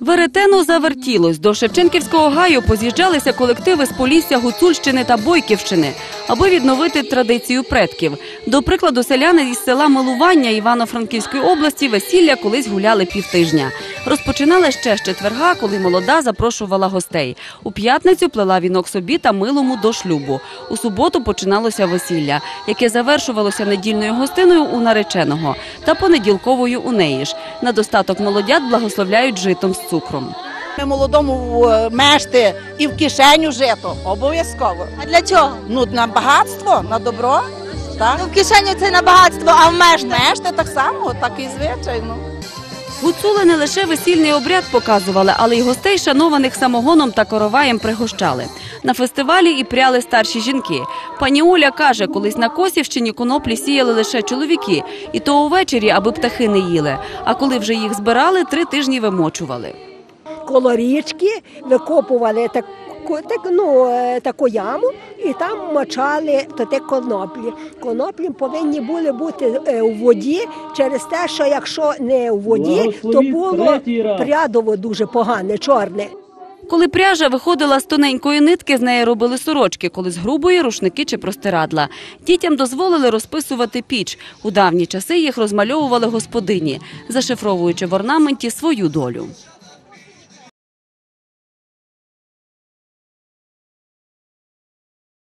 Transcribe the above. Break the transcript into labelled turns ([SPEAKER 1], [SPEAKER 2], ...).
[SPEAKER 1] Веретено завертілось. До Шевченківського гаю поз'їжджалися колективи з Полісся, Гуцульщини та Бойківщини, аби відновити традицію предків. До прикладу, селяни із села Милування Івано-Франківської області весілля колись гуляли півтижня. Розпочинали ще з четверга, коли молода запрошувала гостей. У п'ятницю плела вінок собі та милому до шлюбу. У суботу починалося весілля, яке завершувалося недільною гостиною у нареченого та понеділковою у неї ж. На достаток молодят благословляють житом з цукром.
[SPEAKER 2] Ми молодому е, мешти і в кишеню жито. Обов'язково.
[SPEAKER 3] А для чого?
[SPEAKER 2] Ну, на багатство, на добро. Так?
[SPEAKER 3] Ну, в кишеню це на багатство, а в мешти.
[SPEAKER 2] Мешти так само, так і звичайно.
[SPEAKER 1] Гуцули не лише весільний обряд показували, але й гостей, шанованих самогоном та короваєм, пригощали. На фестивалі і пряли старші жінки. Пані Оля каже, колись на Косівщині коноплі сіяли лише чоловіки, і то увечері, аби птахи не їли. А коли вже їх збирали, три тижні вимочували.
[SPEAKER 4] коло річки, викопували таку, так, ну, е, таку яму і там мочали то те коноплі. Коноплі повинні були бути е, у воді через те, що якщо не у воді, то було прядово дуже погане, чорне.
[SPEAKER 1] Коли пряжа виходила з тоненької нитки, з неї робили сорочки, коли з грубої рушники чи простирадла. Дітям дозволили розписувати піч. У давні часи їх розмальовували господині, зашифровуючи в орнаменті свою долю.